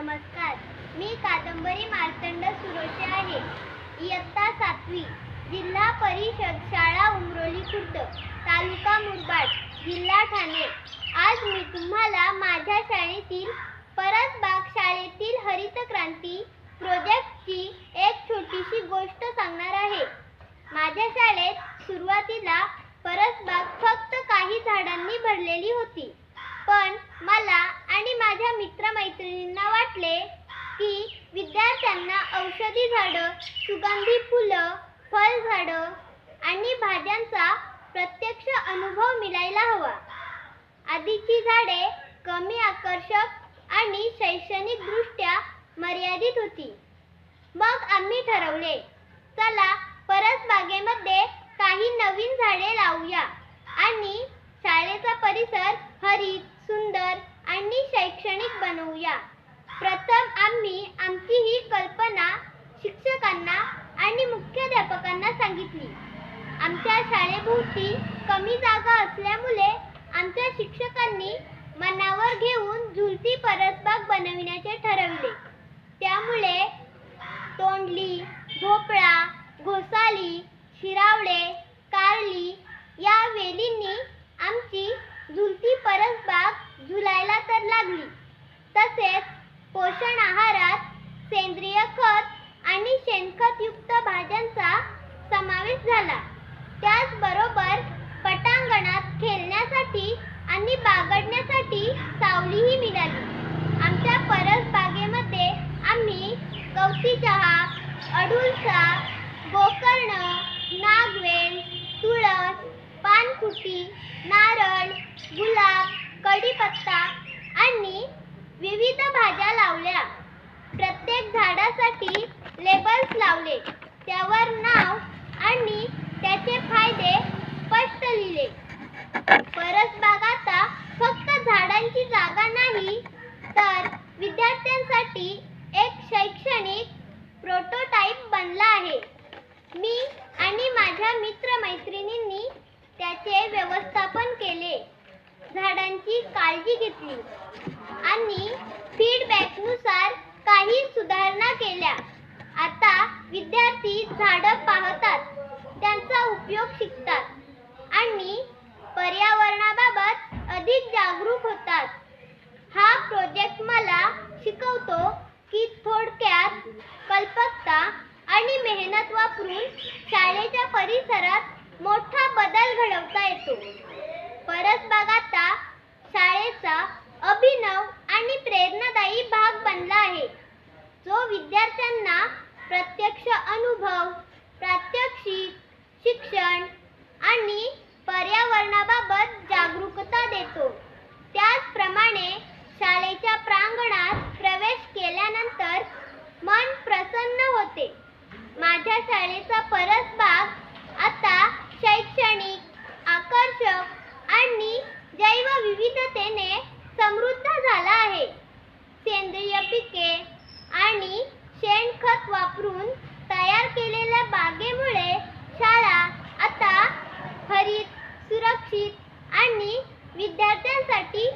नमस्कार. मी कादंबरी मार्तंड सुरोशे आहे. इयत्ता सातवी जिल्हा परिषद शाळा उमरोली खुर्द तालुका मुरबाड जिल्हा ठाणे. आज मी तुम्हाला माझ्या शाळेतील परसबाग शाळेतील हरित क्रांती प्रोजेक्टची एक छोटीशी गोष्ट सांगणार आहे. माझ्या शाळेत सुरुवातीला परसबाग फक्त काही झाडांनी भरलेली होती पण माझ्या मित्रमैत्रिणींना वाटले की विद्यार्थ्यांना औषधी झाडं सुगंधी फुलं फळझाडं आणि भाज्यांचा प्रत्यक्ष अनुभव मिळायला हवा. आधीची झाडे कमी आकर्षक आणि शैक्षणिक दृष्ट्या मर्यादित होती. मग आम्ही ठरवले चला परसबागेमध्ये काही नवीन झाडे लावूया आणि शाळेचा परिसर हरित सुंदर आणि शैक्षणिक बनवूया. प्रथम आम्ही आमची ही कल्पना शिक्षकांना आणि मुख्याध्यापकांना सांगितली. आमच्या शाळेभोवती कमी जागा असल्यामुळे आमच्या शिक्षकांनी मनावर घेऊन झुलती परसबाग बनविण्याचे ठरवले. त्यामुळे तोंडली भोपळा घोसाली शिरावळे कारली या वेलींनी आमची झुलती परसबाग झुलायला तर लागली. तसेच पोषण आहारात सेंद्रिय खत आणि शेणखतयुक्त भाज्यांचा समावेश झाला. त्याचबरोबर पटांगणात खेळण्यासाठी आणि बागडण्यासाठी सावलीही मिळाली. आमच्या परसबागेमध्ये आम्ही गवती चहा अडुळसा गोकर्ण नागवेल तुळस पानकुटी नारळ गुलाब कढीपत्ता आणि विविध भाज्या लावल्या. प्रत्येक झाडासाठी लेबल्स लावले. त्यावर नाव आणि त्याचे फायदे स्पष्ट लिहिले. परसबाग आता फक्त झाडांची जागा नाही तर विद्यार्थ्यांसाठी एक शैक्षणिक प्रोटोटाइप बनला आहे. मी आणि माझ्या मित्रमैत्रिणींनी त्याचे व्यवस्थापन केले. झाडांची काळजी घेतली आणि फीडबॅकनुसार काही सुधारणा केल्या. आता विद्यार्थी झाडं पाहतात त्यांचा उपयोग शिकतात आणि पर्यावरणाबाबत अधिक जागरूक होतात. हा प्रोजेक्ट मला शिकवतो की थोडक्यात कल्पकता आणि मेहनत वापरून शाळेच्या परिसरात मोठा बदल घडवता येतो. परसबाग शाळेचा अभिनव आणि प्रेरणादायी भाग बनला आहे. जो विद्यार्थ्यांना प्रत्यक्ष अनुभव प्रात्यक्षिक शिक्षण आणि पर्यावरणाबाबत जागरूकता देतो. त्याचप्रमाणे शाळेच्या प्रांगणात प्रवेश केल्यानंतर मन प्रसन्न होते. माझ्या शाळेचा परसबाग आता शैक्षणिक आकर्षक संख्येने समृद्ध झाला आहे. सेंद्रिय पिके आणि शेणखत वापरून तयार केलेल्या बागेमुळे शाळा आता हरित सुरक्षित आणि विद्यार्थ्यांसाठी